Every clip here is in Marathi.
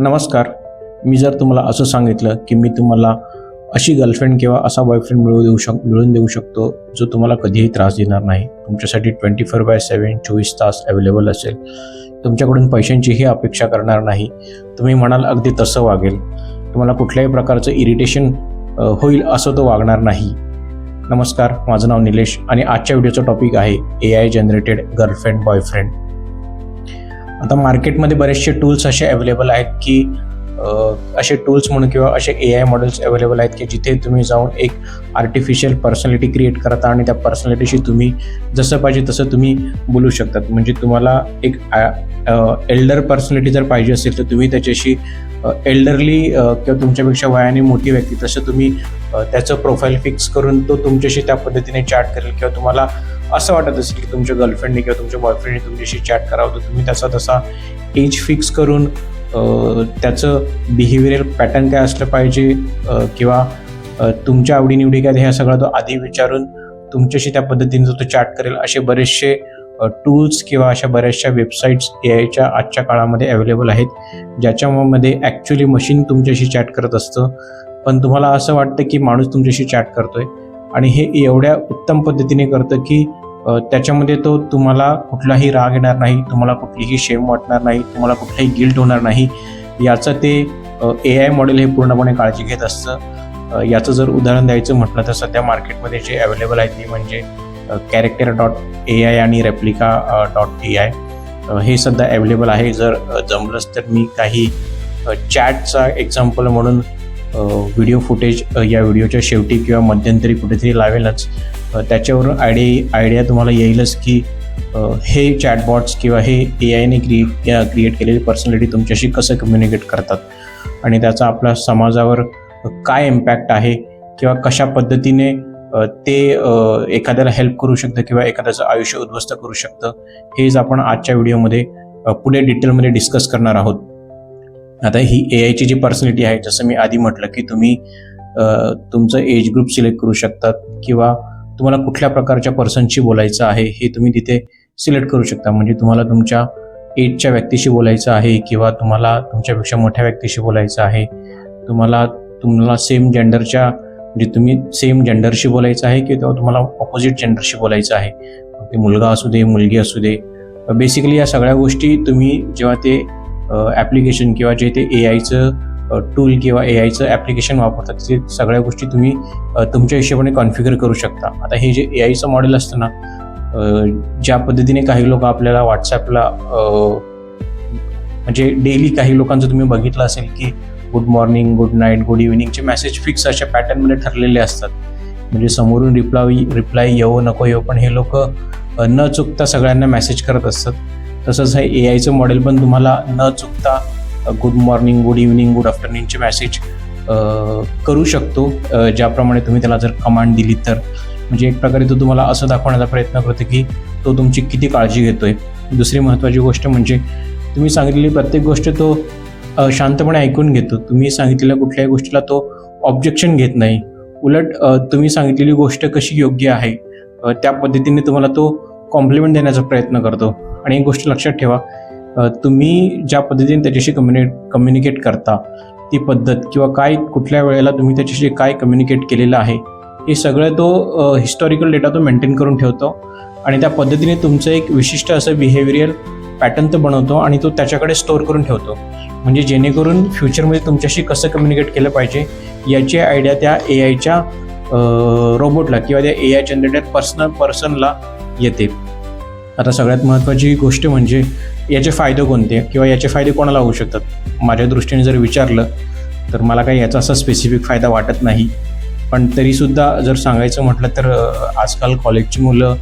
नमस्कार. मी जर तुम्हाला असं सांगितलं की मी तुम्हाला अशी गर्लफ्रेंड किंवा असा बॉयफ्रेंड मिळवू देऊ शक मिळवून देऊ शकतो जो तुम्हाला कधीही त्रास देणार नाही. तुमच्यासाठी ट्वेंटी फोर बाय सेवन चोवीस तास अवेलेबल असेल. तुमच्याकडून पैशांचीही अपेक्षा करणार नाही. तुम्ही म्हणाल अगदी तसं वागेल. तुम्हाला कुठल्याही प्रकारचं इरिटेशन होईल असं तो वागणार नाही. नमस्कार माझं नाव निलेश आणि आजच्या व्हिडिओचं टॉपिक आहे A I generated girlfriend boyfriend आता मार्केटमध्ये बरेचसे टूल्स असे अवेलेबल आहेत की असे टूल्स म्हणून किंवा असे ए आय मॉडेल्स अवेलेबल आहेत की जिथे तुम्ही जाऊन एक आर्टिफिशियल पर्सनॅलिटी क्रिएट करता आणि त्या पर्सनॅलिटीशी तुम्ही जसं पाहिजे तसं तुम्ही बोलू शकतात. म्हणजे तुम्हाला एक एल्डर पर्सनॅलिटी जर पाहिजे असेल तर तुम्ही त्याच्याशी एल्डरली किंवा तुमच्यापेक्षा वयाने मोठी व्यक्ती तसं तुम्ही त्याचं प्रोफाईल फिक्स करून तो तुमच्याशी त्या पद्धतीने चॅट करेल किंवा तुम्हाला असं वाटत असेल की तुमच्या गर्लफ्रेंडने किंवा तुमच्या बॉयफ्रेंडने तुमच्याशी चॅट करावं तर तुम्ही त्याचा तसा एज फिक्स करून त्याचं बिहेवियरल पॅटर्न काय असलं पाहिजे किंवा तुमच्या आवडीनिवडी काय ह्या सगळं तो आधी विचारून तुमच्याशी त्या पद्धतीने तो चॅट करेल असे बरेचसे टूल्स किंवा अशा बऱ्याचशा वेबसाईट्स ए आयच्या आजच्या काळामध्ये अवेलेबल आहेत ज्याच्यामध्ये ॲक्च्युली मशीन तुमच्याशी चॅट करत असतं. पण तुम्हाला असं वाटतं की माणूस तुमच्याशी चॅट करतोय आणि हे एवढ्या उत्तम पद्धतीने करतं की त्याच्यामध्ये तो तुम्हाला कुठलाही राग येणार नाही तुम्हाला कुठलीही शेम वाटणार नाही तुम्हाला कुठलाही गिल्ट होणार नाही. याचं ते ए आय मॉडेल हे पूर्णपणे काळजी घेत असतं. याचं जर उदाहरण द्यायचं म्हटलं तर सध्या मार्केटमध्ये जे अवेलेबल आहे ते म्हणजे कॅरेक्टर डॉट ए आय आणि रेप्लिका डॉट ए आय हे सध्या अवेलेबल आहे. जर जमलंच तर मी काही चॅटचा एक्झाम्पल म्हणून व्हिडिओ फुटेज या व्हिडिओच्या शेवटी किंवा मध्यंतरी कुठेतरी लावेलच. त्याच्यावरून आयडिया आयडिया तुम्हाला येईलच की हे चॅटबॉट्स किंवा हे ए आयने क्रिएट क्रिएट केलेली पर्सनॅलिटी तुमच्याशी कसं कम्युनिकेट करतात? आणि त्याचा आपल्या समाजावर काय इम्पॅक्ट आहे? किंवा कशा पद्धतीने ते एखाद्याला हेल्प करू शकतं किंवा एखाद्याचं आयुष्य उद्ध्वस्त करू शकतं? हेच आपण आजच्या व्हिडिओमध्ये पुढे डिटेलमध्ये डिस्कस करणार आहोत. आता ही ए आयची जी पर्सनॅलिटी आहे जसं मी आधी म्हटलं की तुम्ही तुमचं एज ग्रुप सिलेक्ट करू शकतात किंवा तुम्हाला कुठल्या प्रकारच्या पर्सनशी बोलायचं आहे हे तुम्ही तिथे सिलेक्ट करू शकता. म्हणजे तुम्हाला तुमच्या एजच्या व्यक्तीशी बोलायचं आहे किंवा तुम्हाला तुमच्यापेक्षा मोठ्या व्यक्तीशी बोलायचं आहे. तुम्हाला तुम्हाला सेम जेंडरच्या म्हणजे तुम्ही सेम जेंडरशी बोलायचं आहे किंवा तुम्हाला ऑपोजिट जेंडरशी बोलायचं आहे. ते मुलगा असू दे मुलगी असू दे. बेसिकली या सगळ्या गोष्टी तुम्ही जेव्हा ते ॲप्लिकेशन किंवा जे ते ए आयचं टूल किंवा ए आयचं ॲप्लिकेशन वापरतात ते सगळ्या गोष्टी तुम्ही तुमच्या हिशोबाने कॉन्फिगर करू शकता. आता हे जे ए आयचं मॉडेल असतं ना ज्या पद्धतीने काही लोक आपल्याला व्हॉट्सॲपला म्हणजे डेली काही लोकांचं तुम्ही बघितलं असेल की good morning good night good इव्हिनिंगचे message fix अशा पॅटर्नमध्ये ठरलेले असतात. म्हणजे समोरून रिप्लाय रिप्लाय येऊ नको येऊ पण हे लोक न चुकता सगळ्यांना मेसेज करत असतात. तसंच हे ए आयचं मॉडेल पण तुम्हाला न चुकता good morning good evening good आफ्टरनूनचे message करू शकतो. ज्याप्रमाणे तुम्ही त्याला जर कमांड दिली तर. म्हणजे एक प्रकारे तो तुम्हाला असं दाखवण्याचा प्रयत्न करतो की तो तुमची किती काळजी घेतोय. दुसरी महत्त्वाची गोष्ट म्हणजे तुम्ही सांगितलेली प्रत्येक गोष्ट तो शांतपणे ऐकून घेतो. तुम्ही सांगितलेल्या कुठल्याही गोष्टीला तो ऑब्जेक्शन घेत नाही. उलट तुम्ही सांगितलेली गोष्ट कशी योग्य आहे त्या पद्धतीने तुम्हाला तो कॉम्प्लिमेंट देण्याचा प्रयत्न करतो. आणि एक गोष्ट लक्षात ठेवा तुम्ही ज्या पद्धतीने त्याच्याशी कम्युनिकेट कम्युनिकेट करता ती पद्धत किंवा काय कुठल्या वेळेला तुम्ही त्याच्याशी काय कम्युनिकेट केलेलं आहे हे सगळं तो हिस्टॉरिकल डेटा तो मेंटेन करून ठेवतो आणि त्या पद्धतीने तुमचं एक विशिष्ट असं बिहेवियरल पॅटर्न तो बनवतो आणि तो त्याच्याकडे स्टोअर करून ठेवतो. म्हणजे जेणेकरून फ्युचरमध्ये तुमच्याशी कसं कम्युनिकेट केलं पाहिजे याची आयडिया त्या ए आयच्या रोबोटला किंवा त्या ए आय जनरेटेड पर्सनल पर्सनला येते. आता सगळ्यात महत्त्वाची गोष्ट म्हणजे याचे फायदे कोणते किंवा याचे फायदे कोणाला होऊ शकतात? माझ्या दृष्टीने जर विचारलं तर मला काही याचा असा स्पेसिफिक फायदा वाटत नाही. पण तरीसुद्धा जर सांगायचं म्हटलं तर आजकाल कॉलेजची मुलं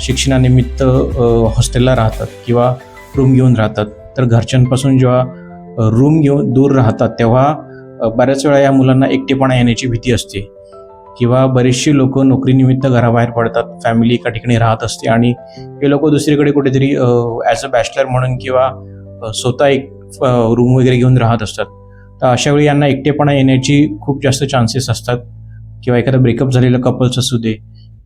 शिक्षणानिमित्त हॉस्टेलला राहतात किंवा रूम घेऊन राहतात. तर घरच्यांपासून जेव्हा रूम घेऊन दूर राहतात तेव्हा बऱ्याच वेळा या मुलांना एकटेपणा येण्याची भीती असते. किंवा बरेचशी लोक नोकरीनिमित्त घराबाहेर पडतात फॅमिली एका ठिकाणी राहत असते आणि हे लोक दुसरीकडे कुठेतरी ॲज अ बॅचलर म्हणून किंवा स्वतः एक रूम वगैरे घेऊन राहत असतात. तर अशा वेळी यांना एकटेपणा येण्याची खूप जास्त चान्सेस असतात. किंवा एखादा ब्रेकअप झालेलं कपल्स असू दे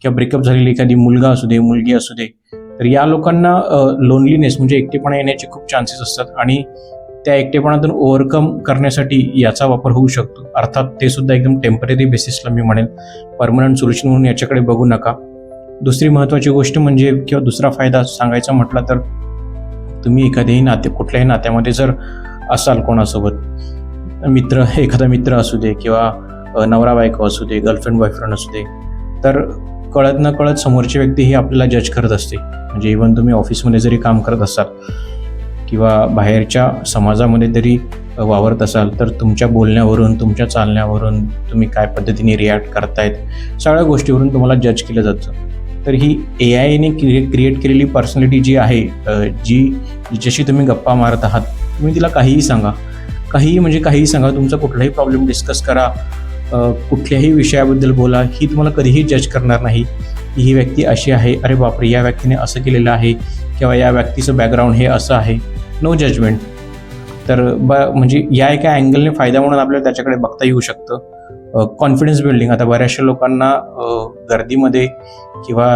किंवा ब्रेकअप झालेली एखादी मुलगा असू दे मुलगी असू दे तर या लोकांना लोनलीनेस म्हणजे एकटेपणा येण्याचे खूप चान्सेस असतात आणि त्या एकटेपणातून ओव्हरकम करण्यासाठी याचा वापर होऊ शकतो. अर्थात ते सुद्धा एकदम टेंपररी बेसिसला मी म्हणेन परमनंट सोल्युशन म्हणून याच्याकडे बघू नका. दुसरी महत्त्वाची गोष्ट म्हणजे किंवा दुसरा फायदा सांगायचा म्हटला तर तुम्ही एखाद्याही नाते कुठल्याही नात्यामध्ये जर असाल कोणासोबत मित्र एखादा मित्र असू दे किंवा नवरा बायको असू दे गर्लफ्रेंड बॉयफ्रेंड असू दे तर कळत न कळत समोरची व्यक्ती ही आपल्याला जज करत असते. म्हणजे इवन तुम्ही ऑफिसमध्ये जरी काम करत असाल किंवा बाहेरच्या समाजामध्ये जरी वावरत असाल तर तुमच्या बोलण्यावरून तुमच्या चालण्यावरून तुम्ही काय पद्धतीने रिॲक्ट करतायत? सगळ्या गोष्टीवरून तुम्हाला जज केलं जातं. तर ही ए आयने क्रिए क्रिएट केलेली पर्सनॅलिटी जी आहे जी जिच्याशी तुम्ही गप्पा मारत आहात तुम्ही तिला काहीही सांगा. काहीही म्हणजे काहीही सांगा तुमचा कुठलाही प्रॉब्लेम डिस्कस करा कुठल्याही विषयाबद्दल बोला ही तुम्हाला कधीही जज करणार नाही. की ही व्यक्ती अशी आहे अरे बापरे या व्यक्तीने असं केलेलं आहे किंवा या व्यक्तीचं बॅकग्राऊंड हे असं आहे. नो जजमेंट तर ब म्हणजे या एका अँगलने फायदा म्हणून आपल्याला त्याच्याकडे बघता येऊ शकतं. कॉन्फिडन्स बिल्डिंग आता बऱ्याचशा लोकांना गर्दीमध्ये किंवा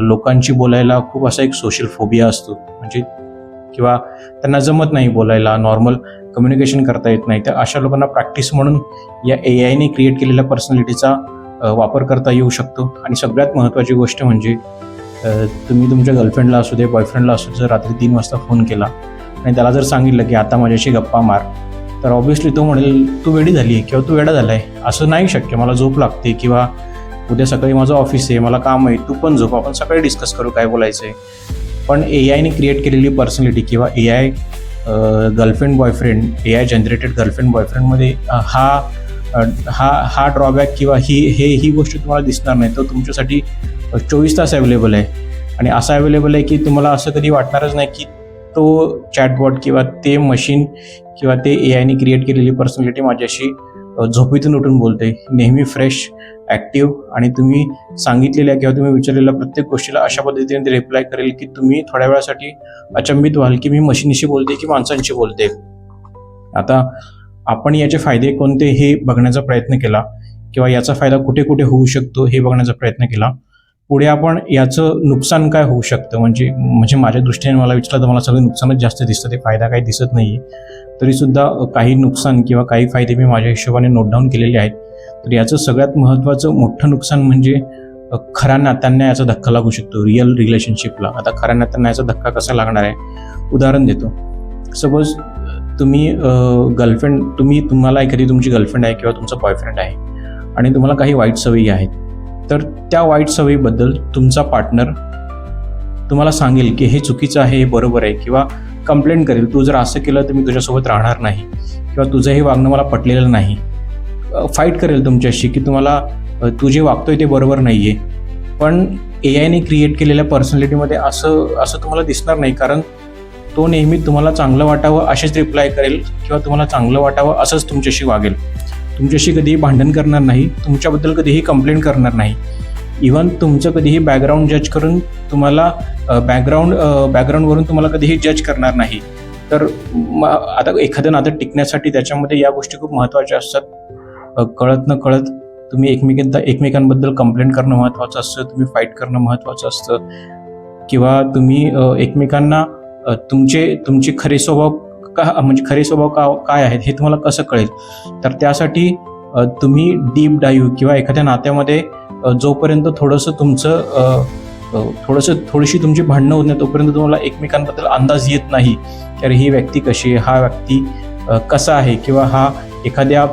लोकांशी बोलायला खूप असा एक सोशल फोबिया असतो. म्हणजे किंवा त्यांना जमत नाही बोलायला नॉर्मल कम्युनिकेशन करता येत नाही. तर अशा लोकांना प्रॅक्टिस म्हणून या ए आयने क्रिएट केलेल्या पर्सनॅलिटीचा वापर करता येऊ शकतो. आणि सगळ्यात महत्त्वाची गोष्ट म्हणजे तुम्ही तुमच्या गर्लफ्रेंडला असू दे बॉयफ्रेंडला असू दे रात्री तीन वाजता फोन केला आणि त्याला जर सांगितलं की आता माझ्याशी गप्पा मार तर ऑब्व्हियसली तो म्हणेल तू वेडी झाली आहे किंवा तू वेडा झाला आहे असं नाही शक्य मला झोप लागते किंवा उद्या सकाळी माझं ऑफिस आहे मला काम आहे तू पण झोप आपण सकाळी डिस्कस करू काय बोलायचं आहे पण ए आयने क्रिएट केलेली पर्सनॅलिटी किंवा A I girlfriend boyfriend A I generated girlfriend बॉयफ्रेंडमध्ये हा हा हा ड्रॉबॅक किंवा ही हे ही गोष्ट तुम्हाला दिसणार नाही. तो तुमच्यासाठी चोवीस तास अवेलेबल आहे. आणि असं अवेलेबल आहे की तुम्हाला असं कधी वाटणारच नाही की तो चॅटबॉट किंवा ते मशीन किंवा ते ए आयने क्रिएट केलेली पर्सनॅलिटी माझ्याशी झोपेतून उठून बोलते. नेहमी फ्रेश ॲक्टिव्ह आणि तुम्ही सांगितलेल्या किंवा तुम्ही विचारलेल्या प्रत्येक गोष्टीला अशा पद्धतीने ते रिप्लाय करेल की तुम्ही थोड्या वेळासाठी अचंबित व्हाल की मी मशीनशी बोलते की माणसांशी बोलते. आता आपण याचे फायदे कोणते हे बघण्याचा प्रयत्न केला किंवा याचा फायदा कुठे कुठे होऊ शकतो हे बघण्याचा प्रयत्न केला. पुढे आपण याचं नुकसान काय होऊ शकतं? म्हणजे म्हणजे माझ्या दृष्टीने मला विचारलं तर मला सगळं नुकसानच जास्त दिसतं ते फायदा काही दिसत नाही आहे तरीसुद्धा काही नुकसान किंवा काही फायदे मी माझ्या हिशोबाने नोट डाऊन केलेले आहेत. तर याचं सगळ्यात महत्त्वाचं मोठं नुकसान म्हणजे खऱ्या नात्यांना याचा धक्का लागू शकतो रिअल रिलेशनशिपला आता खऱ्या नात्यांना याचा धक्का कसा लागणार आहे? उदाहरण देतो. सपोज तुम्ही गर्लफ्रेंड तुम्ही तुम्हाला एखादी तुमची गर्लफ्रेंड आहे किंवा तुमचा बॉयफ्रेंड आहे आणि तुम्हाला काही वाईट सवयी आहेत. तर त्या वाईट सवयीबद्दल तुमचा पार्टनर तुम्हाला सांगेल की हे चुकीचं आहे हे बरोबर आहे किंवा कंप्लेंट करेल तू जर असं केलं तर मी तुझ्यासोबत राहणार नाही किंवा तुझं हे वागणं मला पटलेलं नाही. फाईट करेल तुमच्याशी की तुम्हाला तू जे वागतोय ते बरोबर नाही आहे पण ए आयने क्रिएट केलेल्या पर्सनॅलिटीमध्ये असं असं तुम्हाला दिसणार नाही कारण तो नेहमी तुम्हाला चांगलं वाटावं असेच रिप्लाय करेल किंवा तुम्हाला चांगलं वाटावं असंच तुमच्याशी वागेल. तुमच्याशी कधीही भांडण करणार नाही तुमच्याबद्दल कधीही कंप्लेंट करणार नाही. इवन तुमचं कधीही बॅकग्राऊंड जज करून तुम्हाला बॅकग्राऊंड बॅकग्राऊंडवरून तुम्हाला कधीही जज करणार नाही. तर आता एखादं नातं टिकण्यासाठी त्याच्यामध्ये या गोष्टी खूप महत्त्वाच्या असतात. कळत न कळत तुम्ही एकमेकांना एकमेकांबद्दल कंप्लेंट करणं महत्त्वाचं असतं तुम्ही फाईट करणं महत्त्वाचं असतं. किंवा तुम्ही एकमेकांना तुमचे तुमचे खरे स्वभाव का म्हणजे खरे स्वभाव का काय आहेत हे तुम्हाला कसं कळेल? तर त्यासाठी तुम्ही डीप डाईव्ह किंवा एखाद्या नात्यामध्ये जोपर्यंत थोडंसं तुमचं थोडंसं थोडीशी तुमची भांडणं होत नाही तोपर्यंत तुम्हाला एकमेकांबद्दल अंदाज येत नाही की अरे ही व्यक्ती कशी आहे हा व्यक्ती कसा आहे किंवा हा एखाद्या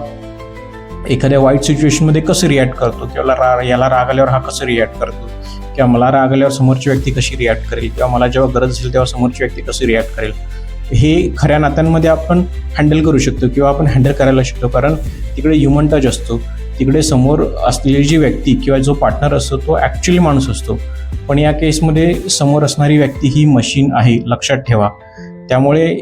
एखाद्या वाईट सिच्युएशनमध्ये कसं रिॲक्ट करतो? किंवा रा याला राग आल्यावर हा कसं रिॲक्ट करतो? किंवा मला राग आल्यावर समोरची व्यक्ती कशी रिॲक्ट करेल? किंवा मला जेव्हा गरज असेल तेव्हा समोरची व्यक्ती कशी रिॲक्ट करेल? हे खऱ्या नात्यांमध्ये आपण हँडल करू शकतो किंवा आपण हँडल करायला शकतो. कारण तिकडे ह्युमन टच असतो. तिकडे समोर असलेली जी व्यक्ती किंवा जो पार्टनर असतो तो ॲक्च्युली माणूस असतो. पण या केसमध्ये समोर असणारी व्यक्ती ही मशीन आहे लक्षात ठेवा. त्यामुळे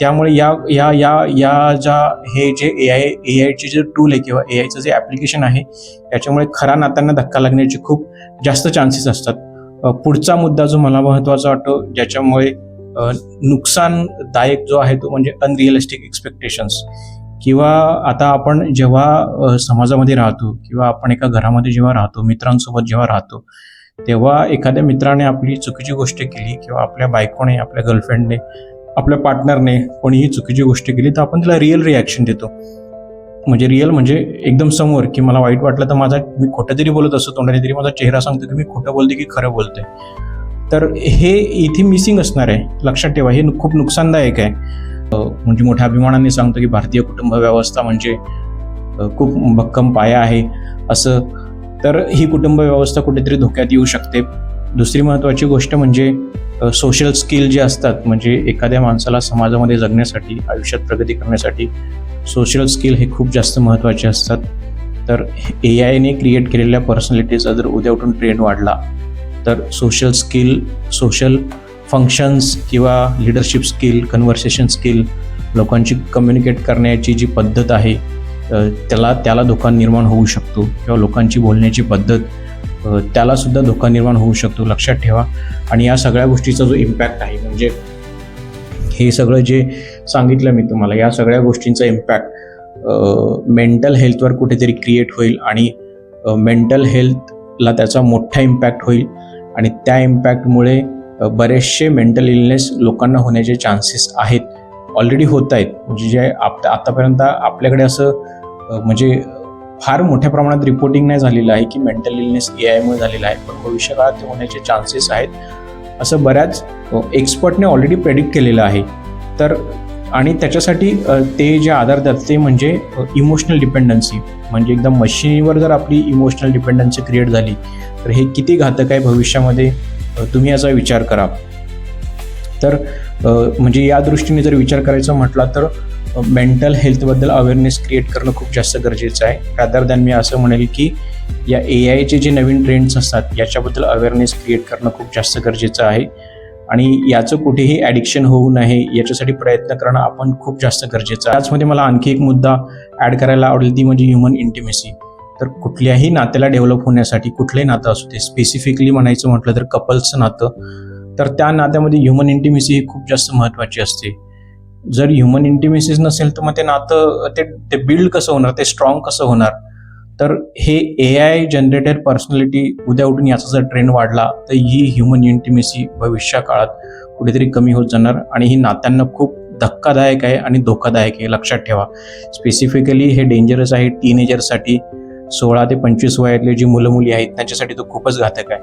त्यामुळे या या या या ज्या हे जे ए आय ए आयचे जे टूल आहे किंवा ए आयचं जे ॲप्लिकेशन आहे त्याच्यामुळे खऱ्या नात्यांना धक्का लागण्याचे खूप जास्त चान्सेस असतात. पुढचा मुद्दा जो मला महत्त्वाचा वाटतो ज्याच्यामुळे नुकसानदायक जो आहे तो म्हणजे अनरिअलिस्टिक एक्सपेक्टेशन्स किंवा आता आपण जेव्हा समाजामध्ये राहतो किंवा आपण एका घरामध्ये जेव्हा राहतो मित्रांसोबत जेव्हा राहतो तेव्हा एखाद्या मित्राने आपली चुकीची गोष्ट केली किंवा आपल्या बायकोने आपल्या गर्लफ्रेंडने आपल्या पार्टनरने कोणीही चुकीची गोष्ट केली तर आपण त्याला रिअल रिॲक्शन देतो. म्हणजे रिअल म्हणजे एकदम समोर की मला वाईट वाटलं तर माझा मी खोटं जरी बोलत असतो तोंडाने तरी माझा चेहरा सांगतो की मी खोटं बोलते की खरं बोलते. तर हे इथे मिसिंग असणार आहे. लक्षात ठेवा हे खूप नुकसानदायक आहे. म्हणजे मोठ्या अभिमानाने सांगतो की भारतीय कुटुंब व्यवस्था म्हणजे खूप भक्कम पाया आहे असं. तर ही कुटुंब व्यवस्था कुठेतरी धोक्यात येऊ शकते. दुसरी महत्त्वाची गोष्ट म्हणजे सोशल स्किल जे असतात म्हणजे एखाद्या माणसाला समाजामध्ये जगण्यासाठी आयुष्यात प्रगती करण्यासाठी सोशल स्किल हे खूप जास्त महत्त्वाचे असतात. तर ए आयने क्रिएट केलेल्या पर्सनॅलिटीचा जर उद्या उठून ट्रेंड वाढला तर सोशल स्किल सोशल फंक्शन्स किंवा लिडरशिप स्किल कन्व्हर्सेशन स्किल लोकांची कम्युनिकेट करण्याची जी पद्धत आहे त्याला त्याला धोका निर्माण होऊ शकतो किंवा लोकांची बोलण्याची पद्धत त्यालासुद्धा धोका निर्माण होऊ शकतो लक्षात ठेवा. आणि या सगळ्या गोष्टीचा जो इम्पॅक्ट आहे म्हणजे हे सगळं जे सांगितलं मी तुम्हाला या सगळ्या गोष्टींचा इम्पॅक्ट मेंटल हेल्थवर कुठेतरी क्रिएट होईल आणि मेंटल हेल्थला त्याचा मोठा इम्पॅक्ट होईल. आणि त्या इम्पॅक्टमुळे बरेचसे मेंटल इलनेस लोकांना होण्याचे चान्सेस आहेत. ऑलरेडी होत आहेत म्हणजे जे आप आतापर्यंत आपल्याकडे असं म्हणजे फार मोठ्या प्रमाणात रिपोर्टिंग नाही झालेलं आहे की मेंटल इलनेस ए आयमुळे झालेलं आहे. पण भविष्यकाळात ते होण्याचे चान्सेस आहेत. असं बऱ्याच एक्सपर्टने ऑलरेडी प्रेडिक्ट केलेलं आहे. तर आणि त्याच्यासाठी ते जे आधार देतात ते म्हणजे इमोशनल डिपेंडन्सी म्हणजे एकदम मशीनीवर जर आपली इमोशनल डिपेंडन्सी क्रिएट झाली तर हे किती घातक आहे भविष्यामध्ये? तुम्ही याचा विचार करा. तर म्हणजे या दृष्टीने जर विचार करायचा म्हटला तर मेंटल हेल्थबद्दल अवेअरनेस क्रिएट करणं खूप जास्त गरजेचं आहे. रादर दॅन मी असं म्हणेल की या ए आयचे जे नवीन ट्रेंड्स असतात याच्याबद्दल अवेअरनेस क्रिएट करणं खूप जास्त गरजेचं आहे. आणि याचं कुठेही ॲडिक्शन होऊ नये याच्यासाठी प्रयत्न करणं आपण खूप जास्त गरजेचं आहे. त्याचमध्ये मला आणखी एक मुद्दा ॲड करायला आवडेल ती म्हणजे ह्युमन इंटिमेसी तर कुठल्याही नात्याला डेव्हलप होण्यासाठी कुठलंही नातं असू दे स्पेसिफिकली म्हणायचं म्हटलं तर कपल्सचं नातं तर त्या नात्यामध्ये ह्युमन इंटिमेसी ही खूप जास्त महत्त्वाची असते. जर ह्युमन इंटिमेसीज नसेल तर मग ते नातं ते ते बिल्ड कसं होणार ते स्ट्रॉंग कसं होणार? तर हे ए आय जनरेटेड पर्सनॅलिटी उद्या उठून याचा जर ट्रेंड वाढला तर ही ह्युमन इंटिमेसी भविष्या काळात कुठेतरी कमी होत जाणार आणि ही नात्यांना खूप धक्कादायक आहे आणि धोकादायक आहे लक्षात ठेवा. स्पेसिफिकली हे डेंजरस आहे टीनेजरसाठी सोळा ते पंचवीस वयातले जी मुलं मुली आहेत त्यांच्यासाठी तो खूपच घातक आहे.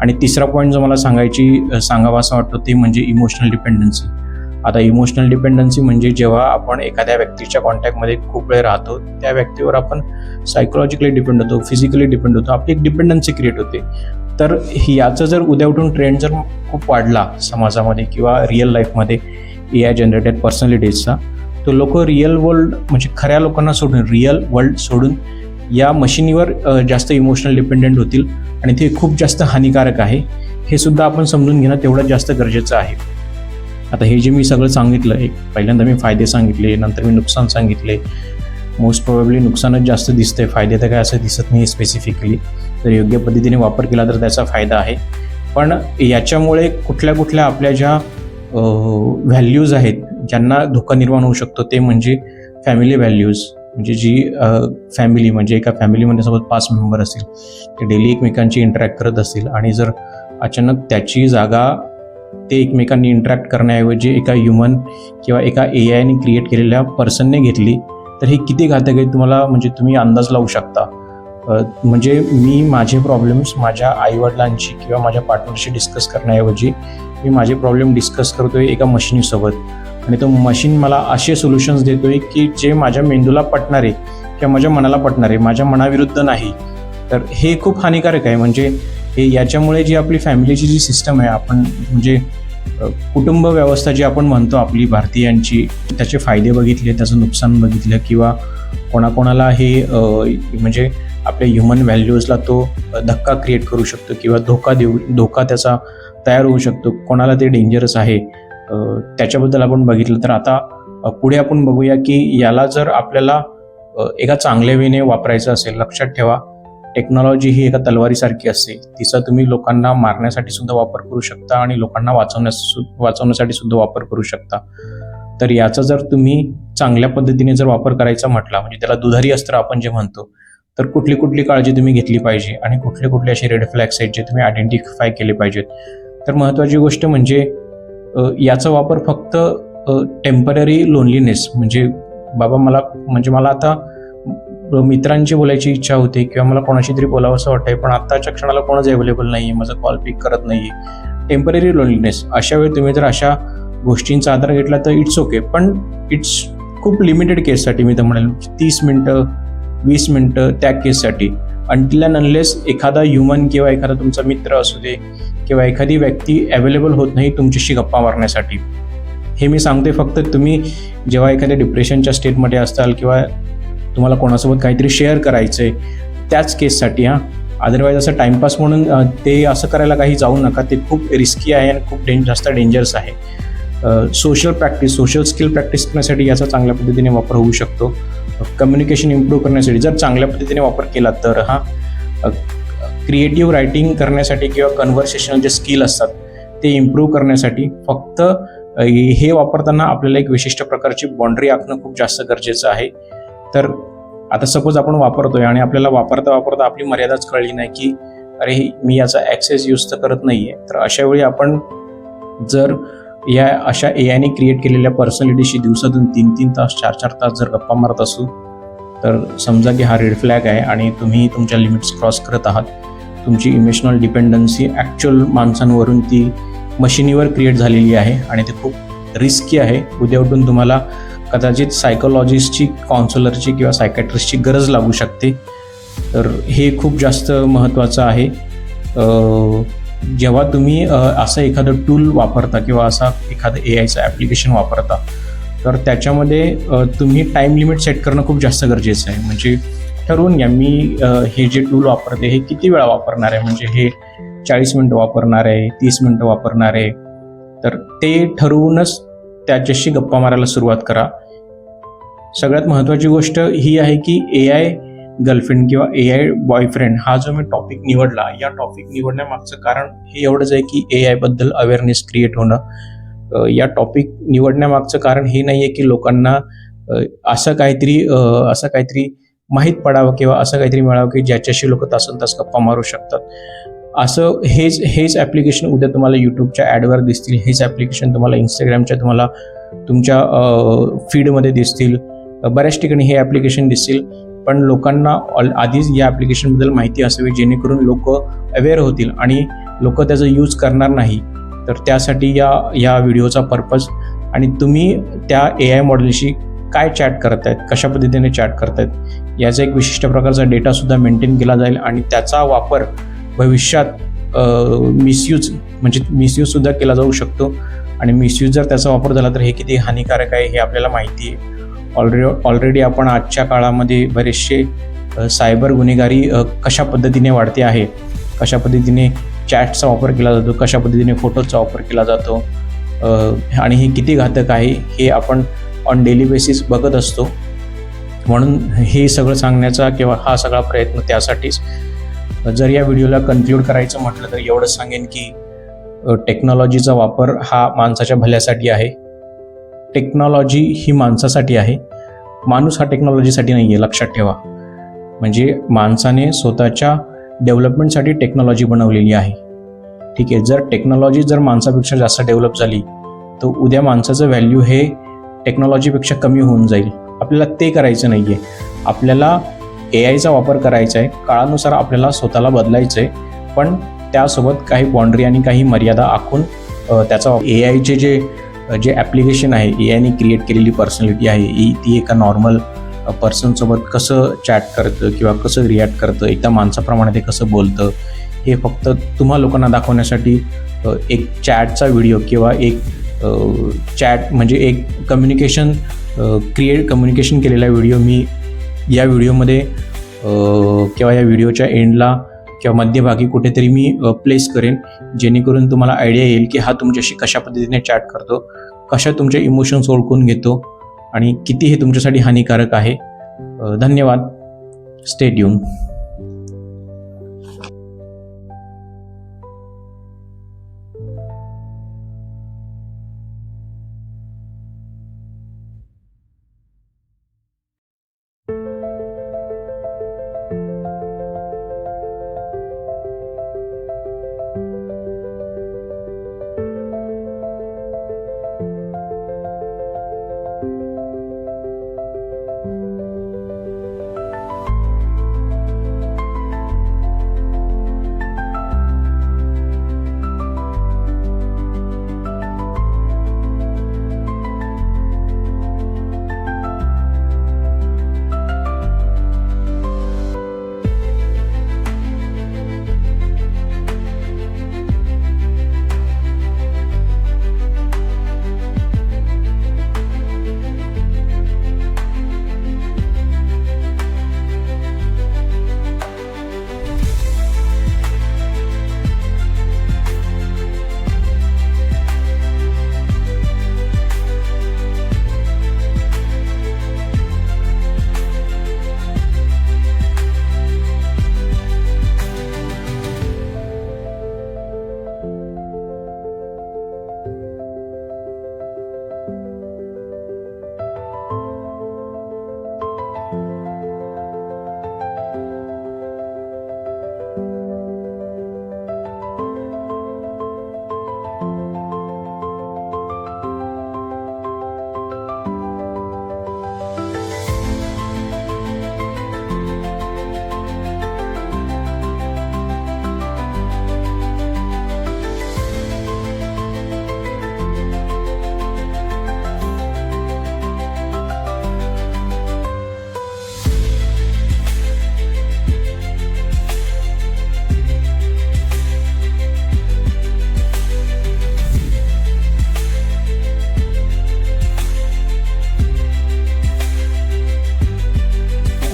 आणि तिसरा पॉईंट जो मला सांगायची सांगावा असं वाटतो ते म्हणजे इमोशनल डिपेंडन्सी आता इमोशनल डिपेंडन्सी म्हणजे जेव्हा आपण एखाद्या व्यक्तीच्या कॉन्टॅक्टमध्ये खूप वेळ राहतो त्या व्यक्तीवर आपण सायकोलॉजिकली डिपेंड होतो फिजिकली डिपेंड होतो. आपली एक डिपेंडन्सी क्रिएट होते. तर याचं जर उद्या उठून ट्रेंड जर खूप वाढला समाजामध्ये किंवा रिअल लाईफमध्ये ए आय जनरेटेड पर्सनॅलिटीजचा तर लोक रिअल वर्ल्ड म्हणजे खऱ्या लोकांना सोडून रिअल वर्ल्ड सोडून या मशिनीवर जास्त इमोशनल डिपेंडेंट होतील. आणि ते खूप जास्त हानिकारक आहे. हे सुद्धा आपण समजून घेणं तेवढं जास्त गरजेचं आहे. आता हे जे मी सगळं सांगितलं एक पहिल्यांदा मी फायदे सांगितले नंतर मी नुकसान सांगितले. मोस्ट प्रॉब्ली नुकसानच जास्त दिसतंय. फायदे तर काय असं दिसत नाही स्पेसिफिकली तर योग्य पद्धतीने वापर केला तर त्याचा फायदा आहे. पण याच्यामुळे कुठल्या कुठल्या आपल्या ज्या व्हॅल्यूज आहेत ज्यांना धोका निर्माण होऊ शकतो ते म्हणजे फॅमिली व्हॅल्यूज म्हणजे जी फॅमिली म्हणजे एका फॅमिलीमध्ये सोबत पाच मेंबर असतील ते डेली एकमेकांची इंटरॅक्ट करत असतील आणि जर अचानक त्याची जागा ते एकमेकांनी इंटरॅक्ट करण्याऐवजी एका ह्युमन किंवा एका ए आयने क्रिएट केलेल्या पर्सनने घेतली तर हे किती घातक आहे तुम्हाला म्हणजे तुम्ही अंदाज लावू शकता? म्हणजे मी माझे प्रॉब्लेम्स माझ्या आईवडिलांशी किंवा माझ्या पार्टनरशी डिस्कस करण्याऐवजी मी माझे प्रॉब्लेम डिस्कस करतोय एका मशिनीसोबत आणि तो मशीन मला असे सोल्युशन्स देतोय की जे माझ्या मेंदूला पटणारे किंवा माझ्या मनाला पटणारे माझ्या मनाविरुद्ध नाही. तर हे खूप हानिकारक आहे. म्हणजे हे याच्यामुळे जी आपली फॅमिलीची जी सिस्टम आहे आपण म्हणजे कुटुंब व्यवस्था जी आपण म्हणतो आपली भारतीयांची त्याचे फायदे बघितले त्याचं नुकसान बघितलं किंवा कोणाकोणाला हे म्हणजे आपल्या ह्युमन व्हॅल्यूजला तो धक्का क्रिएट करू शकतो किंवा धोका देऊ धोका त्याचा तयार होऊ शकतो. कोणाला ते डेंजरस आहे त्याच्याबद्दल आपण बघितलं तर आता पुढे आपण बघूया की याला जर आपल्याला एका चांगल्या वेने वापरायचं असेल लक्षात ठेवा. टेक्नॉलॉजी ही एका तलवारीसारखी असते तिचा तुम्ही लोकांना मारण्यासाठी सुद्धा वापर करू शकता आणि लोकांना वाचवण्यास वाचवण्यासाठी सुद्धा वापर करू शकता. तर याचा जर तुम्ही चांगल्या पद्धतीने जर वापर करायचा म्हटला म्हणजे त्याला दुधारी अस्त्र आपण जे म्हणतो तर कुठली कुठली काळजी तुम्ही घेतली पाहिजे आणि कुठले कुठले असे रेड फ्लॅग्स आहेत जे तुम्ही आयडेंटिफाय केले पाहिजेत? तर महत्त्वाची गोष्ट म्हणजे याचा वापर फक्त टेंपररी लोनलीनेस म्हणजे बाबा मला म्हणजे मला आता मित्रांची बोलायची इच्छा होते किंवा मला कोणाशी तरी बोलावं असं वाटतंय पण आत्ताच्या क्षणाला कोणच अवेलेबल नाही आहे माझा कॉल पिक करत नाही आहे टेंपररी लोनलीनेस अशा वेळी तुम्ही जर अशा गोष्टींचा आधार घेतला तर इट्स ओके पण इट्स खूप लिमिटेड केससाठी मी तर म्हणेल तीस मिनटं वीस मिनटं त्या केससाठी अंटिल अँड अनलेस एखादा ह्युमन किंवा एखादा तुमचा मित्र असू दे किंवा एखादी व्यक्ती अवेलेबल होत नाही तुमच्याशी गप्पा मारण्यासाठी. हे मी सांगते फक्त तुम्ही जेव्हा एखाद्या डिप्रेशनच्या स्टेटमध्ये असताल किंवा तुम्हाला कोणासोबत काहीतरी शेअर करायचं आहे त्याच केससाठी हां. अदरवाईज असं टाइमपास म्हणून ते असं करायला काही जाऊ नका. ते खूप रिस्की आहे आणि खूप डेंज जास्त डेंजरस आहे. Social practice social skill practice करण्यासाठी याचा चांगल्या पद्धतीने वापर होऊ शकतो. कम्युनिकेशन इम्प्रूव्ह करण्यासाठी जर चांगल्या पद्धतीने वापर केला तर हा. क्रिएटिव्ह रायटिंग करण्यासाठी किंवा कन्व्हर्सेशनल जे स्किल असतात ते इम्प्रूव्ह करण्यासाठी फक्त हे वापरताना आपल्याला एक विशिष्ट प्रकारची बाँड्री आखणं खूप जास्त गरजेचं आहे. तर आता सपोज आपण वापरतोय आणि आपल्याला वापरता वापरता आपली मर्यादाच कळली नाही की अरे मी याचा ॲक्सेस यूज तर करत नाही आहे तर अशा वेळी आपण जर या अशा ए आयने क्रिएट केलेल्या पर्सनॅलिटीशी दिवसातून तीन तीन तास चार चार तास जर गप्पा मारत असू तर समजा की हा रेड फ्लॅग आहे आणि तुम्ही तुमच्या लिमिट्स क्रॉस करत आहात. तुमची इमोशनल डिपेंडन्सी ॲक्च्युअल माणसांवरून ती मशिनीवर क्रिएट झालेली आहे आणि ते खूप रिस्की आहे. उद्या उठून तुम्हाला कदाचित सायकोलॉजिस्टची काउन्सिलरची किंवा सायकॅट्रिस्टची गरज लागू शकते. तर हे खूप जास्त महत्त्वाचं आहे. जेव्हा तुम्ही असं एखादं टूल वापरता किंवा असा एखादं ए आयचं ॲप्लिकेशन वापरता तर त्याच्यामध्ये तुम्ही टाईम लिमिट सेट करणं खूप जास्त गरजेचं आहे. म्हणजे ठरवून घ्या मी हे जे टूल वापरते हे किती वेळा वापरणार आहे? म्हणजे हे चाळीस मिनटं वापरणार आहे तीस मिनटं वापरणार आहे? तर ते ठरवूनच त्याच्याशी गप्पा मारायला सुरुवात करा. सगळ्यात महत्त्वाची गोष्ट ही आहे की ए आय गर्लफ्रेंड किंवा ए आय बॉयफ्रेंड हा जो मी टॉपिक निवडला या टॉपिक निवडण्यामागचं कारण हे एवढंच आहे की ए आयबद्दल अवेअरनेस क्रिएट होणं. या टॉपिक निवडण्यामागचं कारण हे नाही आहे की लोकांना असं काहीतरी असं काहीतरी माहीत पडावं किंवा असं काहीतरी मिळावं की ज्याच्याशी लोक तासन तास गप्पा मारू शकतात. असं हेच हेच ॲप्लिकेशन उद्या तुम्हाला यूट्यूबच्या ॲडवर दिसतील. हेच ॲप्लिकेशन तुम्हाला इंस्टाग्रामच्या तुम्हाला तुमच्या फीडमध्ये दिसतील. बऱ्याच ठिकाणी हे ॲप्लिकेशन दिसतील. पण लोकांना ऑल आधीच या ॲप्लिकेशनबद्दल माहिती असावी जेणेकरून लोक अवेअर होतील आणि लोक त्याचा यूज करणार नाही. तर त्यासाठी या या व्हिडिओचा पर्पज आणि तुम्ही त्या ए आय मॉडेलशी काय चॅट करतायत कशा पद्धतीने चॅट करतायत याचा एक विशिष्ट प्रकारचा डेटासुद्धा मेंटेन केला जाईल आणि त्याचा वापर भविष्यात मिसयूज म्हणजे मिसयूजसुद्धा केला जाऊ शकतो. आणि मिसयूज जर त्याचा वापर झाला तर हे किती हानिकारक आहे हे आपल्याला माहिती आहे. ऑलरे ऑलरेडी आपण आजच्या काळामध्ये बरेचसे सायबर गुन्हेगारी कशा पद्धतीने वाढते आहे? कशा पद्धतीने चॅटचा वापर केला जातो? कशा पद्धतीने फोटोचा वापर केला जातो? आणि हे किती घातक आहे हे आपण ऑन डेली बेसिस बघत असतो. म्हणून हे सगळं सांगण्याचा किंवा हा सगळा प्रयत्न त्यासाठीच जर या व्हिडिओला कन्क्लूड करायचं म्हटलं तर एवढंच सांगेन की टेक्नॉलॉजीचा वापर हा माणसाच्या भल्यासाठी आहे. टेक्नॉलॉजी ही माणसासाठी आहे. माणूस हा टेक्नॉलॉजीसाठी नाही आहे लक्षात ठेवा. म्हणजे माणसाने स्वतःच्या डेव्हलपमेंटसाठी टेक्नॉलॉजी बनवलेली आहे. ठीक आहे जर टेक्नॉलॉजी जर माणसापेक्षा जास्त डेव्हलप झाली तर उद्या माणसाचं व्हॅल्यू हे टेक्नॉलॉजीपेक्षा कमी होऊन जाईल. आपल्याला ते करायचं नाही आहे आपल्याला ए आयचा वापर करायचा आहे काळानुसार आपल्याला स्वतःला बदलायचं आहे पण त्यासोबत काही बाँड्री आणि काही मर्यादा आखून त्याचा ए आयचे जे जे ॲप्लिकेशन आहे ए आयने क्रिएट केलेली पर्सनॅलिटी आहे ही ती एका नॉर्मल पर्सनसोबत कसं चॅट करतं किंवा कसं रिॲक्ट करतं एकदा माणसाप्रमाणे ते कसं बोलतं हे फक्त तुम्हा लोकांना दाखवण्यासाठी एक चॅटचा व्हिडिओ किंवा एक चॅट म्हणजे एक कम्युनिकेशन क्रिएट कम्युनिकेशन केलेला व्हिडिओ मी या व्हिडिओमध्ये किंवा या व्हिडिओच्या एंडला किंवा मध्यभागी कुठेतरी मी प्लेस करेन जेणेकरून तुम्हाला आयडिया येईल की हा तुमच्याशी कशा पद्धतीने चॅट करतो कशा तुमचे इमोशन्स ओळखून घेतो आणि किती हे तुमच्यासाठी हानिकारक आहे. धन्यवाद. स्टेट येऊन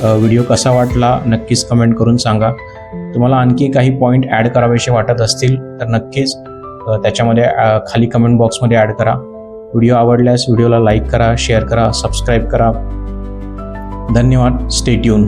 व्हिडिओ कसा वाटला नक्कीच कमेंट करून सांगा. तुम्हाला आणखी काही पॉईंट ॲड करावेसे वाटत असतील तर नक्कीच त्याच्यामध्ये खाली कमेंट बॉक्समध्ये ॲड करा. व्हिडिओ आवडल्यास व्हिडिओला लाईक करा शेअर करा सबस्क्राईब करा. धन्यवाद. Stay tune